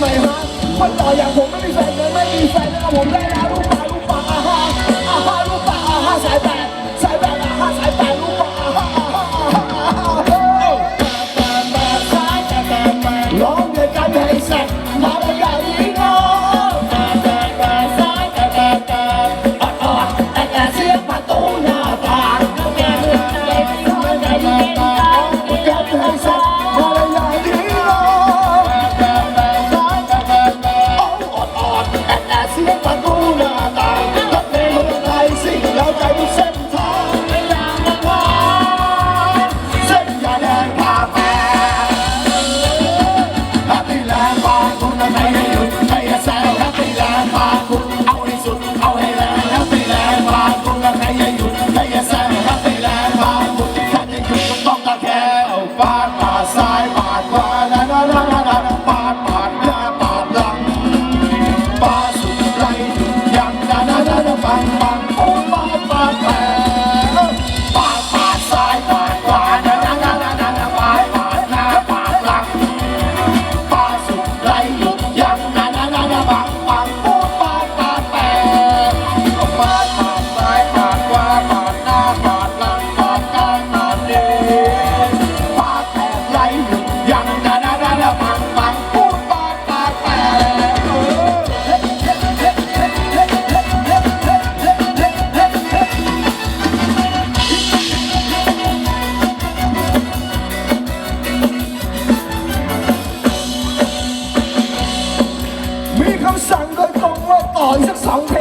ไม่ฮะคนหล่ออย่างผมไม่มีแฟน ดีใส่หน้าผมได้แล้วลูก